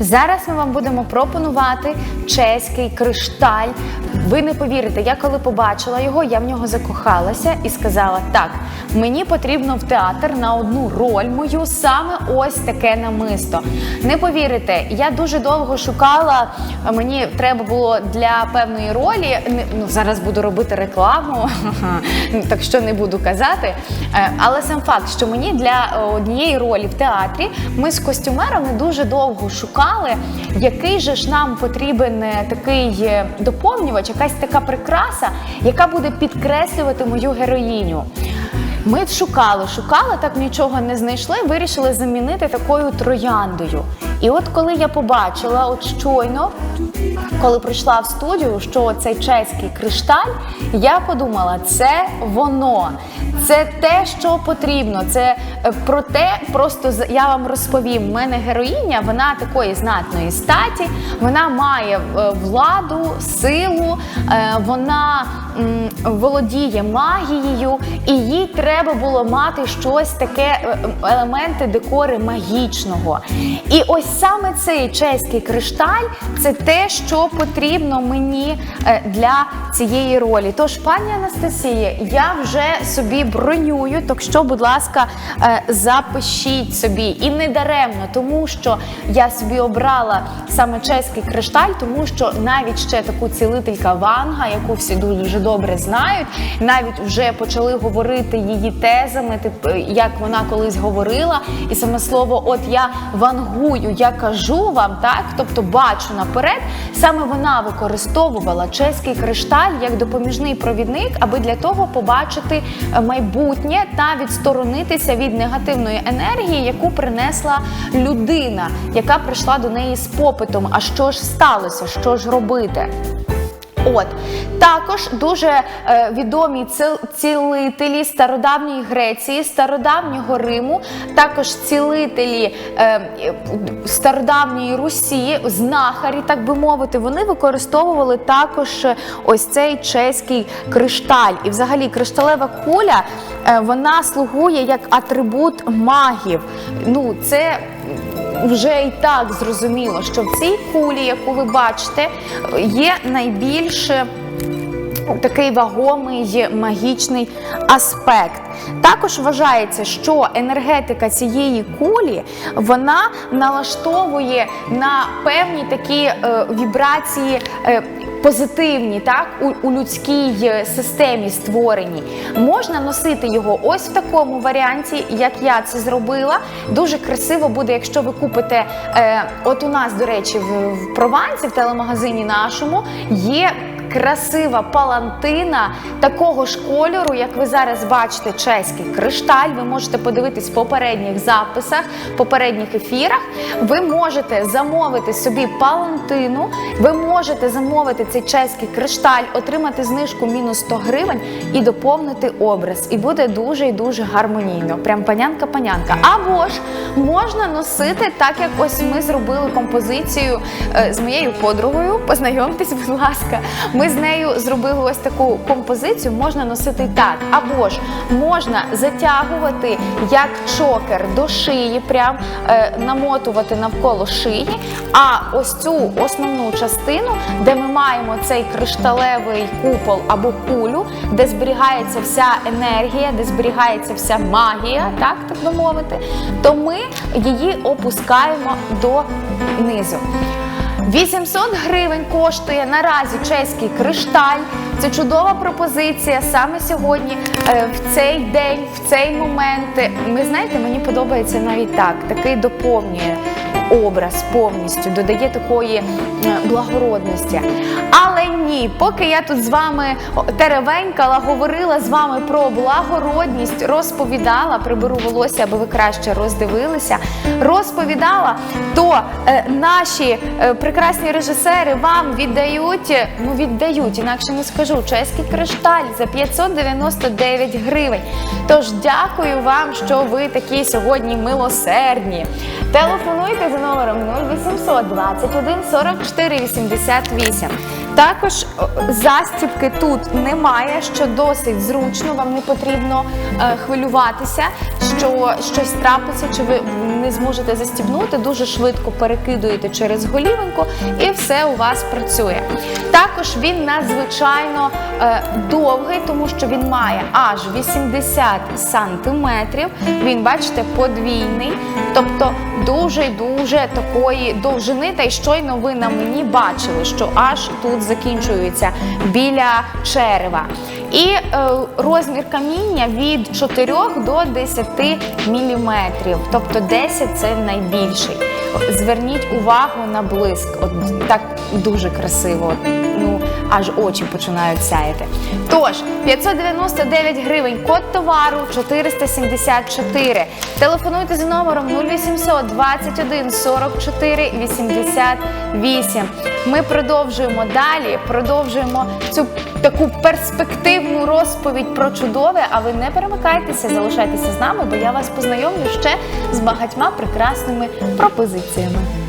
Зараз ми вам будемо пропонувати чеський кришталь. Ви не повірите, я коли побачила його, я в нього закохалася і сказала: так, мені потрібно в театр на одну роль мою саме ось таке намисто. Не повірите, я дуже довго шукала. Мені треба було для певної ролі. Ну зараз буду робити рекламу, так що не буду казати. Е, Але сам факт, що мені для однієї ролі в театрі ми з костюмерами дуже довго шукали, який же ж нам потрібен е, такий е, доповнювач, якась така прикраса, яка буде підкреслювати мою героїню. Ми шукали, шукали, так нічого не знайшли, вирішили замінити такою трояндою. І от коли я побачила, от щойно, коли прийшла в студію, що цей чеський кришталь, я подумала, це воно, це те, що потрібно. Це е, про те, просто я вам розповім. У мене героїня, вона такої знатної статі, вона має е, владу, силу, е, вона володіє магією, і їй треба було мати щось таке, елементи декори магічного. І ось саме цей чеський кришталь це те, що потрібно мені е, для цієї ролі. Тож, пані Анастасія, я вже собі бронюю, так що, будь ласка, е, запишіть собі. І не даремно, тому що я собі обрала саме чеський кришталь, тому що навіть ще таку цілителька Ванга, яку всі дуже добре знають, навіть вже почали говорити її тезами, тип, е, як вона колись говорила, і саме слово, от я вангую, я кажу вам, так, тобто бачу наперед, саме вона використовувала чеський кришталь як допоміжний провідник, аби для того побачити е, майбутнє та відсторонитися від негативної енергії, яку принесла людина, яка прийшла до неї з попитом. А що ж сталося? Що ж робити? От також дуже е, відомі цілителі стародавньої Греції, стародавнього Риму, також цілителі е, стародавньої Русі, знахарі, так би мовити, вони використовували також е, ось цей чеський кришталь. І взагалі кришталева куля е, вона слугує як атрибут магів. Ну, це вже і так зрозуміло, що в цій кулі, яку ви бачите, є найбільш е, такий вагомий магічний аспект. Також вважається, що енергетика цієї кулі вона налаштовує на певні такі е, вібрації. е, Позитивні, так, у, у людській е, системі створені. Можна носити його ось в такому варіанті, як я це зробила. Дуже красиво буде, якщо ви купите. Е, от у нас, до речі, в, в Провансі, в телемагазині нашому, є красива палантина такого ж кольору, як ви зараз бачите, чеський кришталь. Ви можете подивитись в попередніх записах, попередніх ефірах. Ви можете замовити собі палантину, ви можете замовити цей чеський кришталь, отримати знижку мінус 100 гривень і доповнити образ. І буде дуже і дуже гармонійно. Прям панянка-панянка. Або ж можна носити так, як ось ми зробили композицію е, з моєю подругою. Познайомтесь, будь ласка. Ми з нею зробили ось таку композицію. Можна носити так, або ж можна затягувати як чокер до шиї, прям е, намотувати навколо шиї. А ось цю основну частину, де ми маємо цей кришталевий купол або кулю, де зберігається вся енергія, де зберігається вся магія, так так би мовити, то ми її опускаємо до низу. 800 гривень коштує наразі чеський кришталь. Це чудова пропозиція саме сьогодні, е, в цей день, в цей момент. Ви знаєте, мені подобається навіть так. Такий доповнює образ повністю, додає такої благородності. Ні, поки я тут з вами теревенькала, говорила з вами про благородність, розповідала, приберу волосся, аби ви краще роздивилися, розповідала, то е, наші е, прекрасні режисери вам віддають, е, ну віддають, інакше не скажу, чеський кришталь за 599 гривень. Тож дякую вам, що ви такі сьогодні милосердні. Телефонуйте за номером 0800 21 44 88. Також о, застібки тут немає, що досить зручно. Вам не потрібно е, хвилюватися, що щось трапиться, чи ви не зможете застібнути. Дуже швидко перекидуєте через голівинку, і все у вас працює. Також він надзвичайно е, довгий, тому що він має аж 80 сантиметрів. Він, бачите, подвійний, тобто дуже дуже такої довжини. Та й щойно ви на мені бачили, що аж тут закінчується біля черева. І е, розмір каміння від 4 до 10 міліметрів, тобто 10 це найбільший. Зверніть увагу на блиск. От так дуже красиво. Ну аж очі починають сяяти. Тож 599 гривень, код товару 474. Телефонуйте за номером 0800 21 44 88. Ми продовжуємо далі, продовжуємо цю таку перспективну розповідь про чудове. А ви не перемикайтеся, залишайтеся з нами, бо я вас познайомлю ще з багатьма прекрасними пропозиціями.